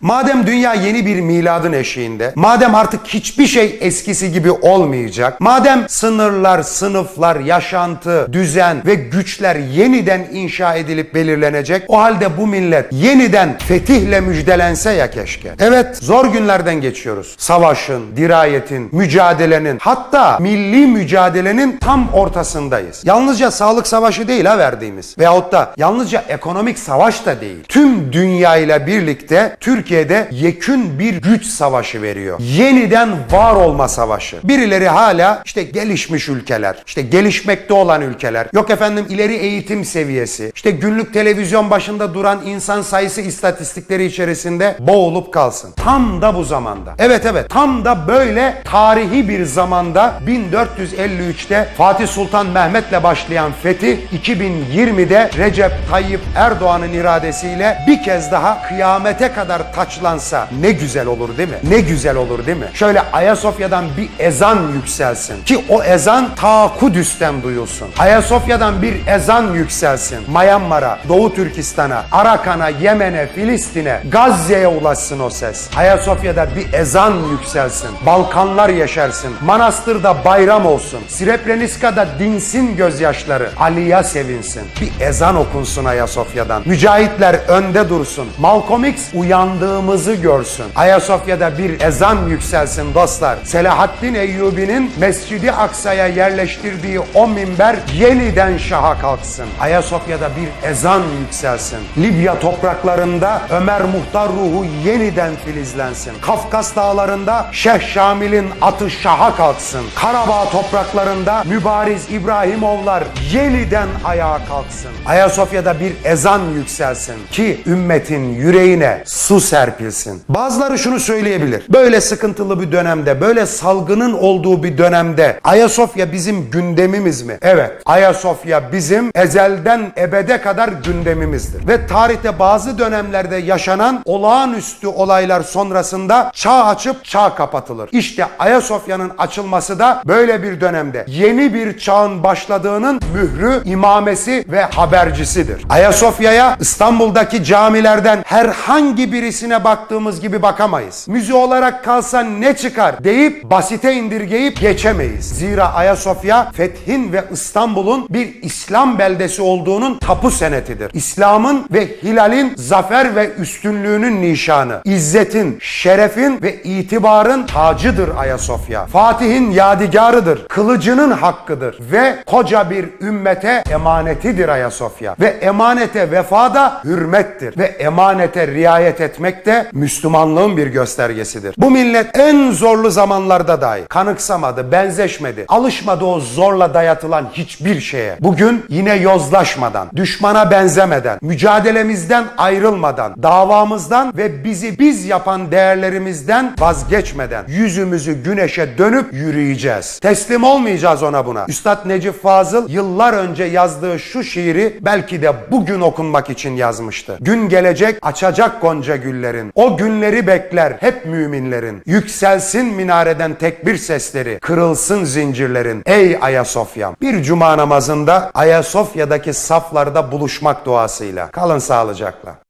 Madem dünya yeni bir miladın eşiğinde, madem artık hiçbir şey eskisi gibi olmayacak, madem sınırlar, sınıflar, yaşantı, düzen ve güçler yeniden inşa edilip belirlenecek, o halde bu millet yeniden fetihle müjdelense ya keşke. Evet, zor günlerden geçiyoruz. Savaşın, dirayetin, mücadelenin, hatta milli mücadelenin tam ortasındayız. Yalnızca sağlık savaşı değil ha verdiğimiz. Veyahut da yalnızca ekonomik savaş da değil. Tüm dünya ile birlikte Türkiye'de yekün bir güç savaşı veriyor. Yeniden var olma savaşı. Birileri hala işte gelişmiş ülkeler, işte gelişmekte olan ülkeler, yok efendim ileri eğitim seviyesi, işte günlük televizyon başında duran insan sayısı istatistikleri içerisinde boğulup kalsın. Tam da bu zamanda. Evet evet tam da böyle tarihi bir zamanda 1453'te Fatih Sultan Mehmet'le başlayan fetih 2020'de Recep Tayyip Erdoğan'ın iradesiyle bir kez daha kıyamete kadar taçlansa ne güzel olur değil mi? Ne güzel olur değil mi? Şöyle Ayasofya'dan bir ezan yükselsin ki o ezan ta Kudüs'ten duyulsun. Ayasofya'dan bir ezan yükselsin. Myanmar'a, Doğu Türkistan'a, Arakan'a, Yemen'e, Filistin'e, Gazze'ye ulaşsın o ses. Ayasofya'da bir ezan yükselsin. Balkanlar yaşarsın. Manastır'da bayram olsun. Srebrenica'da dinsin gözyaşları. Aliya sevinsin. Bir ezan okunsun Ayasofya'dan. Mücahitler önde dursun. Malcolm X uyandığımızı görsün. Ayasofya'da bir ezan yükselsin dostlar. Selahaddin Eyyubi'nin Mescidi Aksa'ya yerleştirdiği o minber yeniden şaha kalksın. Ayasofya'da bir ezan yükselsin. Libya topraklarında Ömer Muhtar ruhu yeniden filizlensin. Kafkas dağlarında Şeyh Şamil'in atı şaha kalksın. Karabağ topraklarında Mübariz İbrahimovlar yeniden ayağa kalksın. Ayasofya'da bir ezan yükselsin ki ümmetin yüreğine su serpilsin. Bazıları şunu söyleyebilir. Böyle sıkıntılı bir dönemde, böyle salgının olduğu bir dönemde Ayasofya bizim gündemimiz mi? Evet. Ayasofya bizim ezelden ebede kadar gündemimizdir. Ve tarihte bazı dönemlerde yaşanan olağanüstü olaylar sonrasında çağ açıp çağ kapatılır. İşte Ayasofya'nın açılması da böyle bir dönemde yeni bir çağın başladığının mührü, imamesi ve habercisidir. Ayasofya'ya İstanbul'daki camilerden herhangi birisine baktığımız gibi bakamayız. Müze olarak kalsa ne çıkar deyip basite indirgeyip geçemeyiz. Zira Ayasofya fethin ve İstanbul'un bir İslam beldesi olduğunun tapu senetidir. İslam'ın ve hilalin zafer ve üstünlüğünün nişanı. İzzetin, şerefin ve itibarın tacıdır Ayasofya. Fatih'in yadigarıdır. Kılıcının hakkıdır. Ve koca bir ümmete emanetidir Ayasofya. Ve emanete vefa da hürmettir. Ve emanete riayet etmek de Müslümanlığın bir göstergesidir. Bu millet en zorlu zamanlarda dahi kanıksamadı, benzeşmedi, alışmadı o zorla dayatılan hiçbir şeye. Bugün yine yozlaşmadan, düşmana benzemeden, mücadelemizden ayrılmadan, davamızdan ve bizi biz yapan değerlerimizden vazgeçmeden yüzümüzü güneşe dönüp yürüyeceğiz. Teslim olmayacağız ona buna. Üstad Necip Fazıl yıllar önce yazdığı şu şiiri belki de bugün okunmak için yazmıştı. Gün gelecek açacak gonca güllerin. O günleri bekler hep müminlerin. Yükselsin minareden tekbir sesleri. Kırılsın zincirlerin. Ey Ayasofya'm. Bir cuma namazında Ayasofya'daki saflarda buluşmak duasıyla. Kalın sağlıcakla.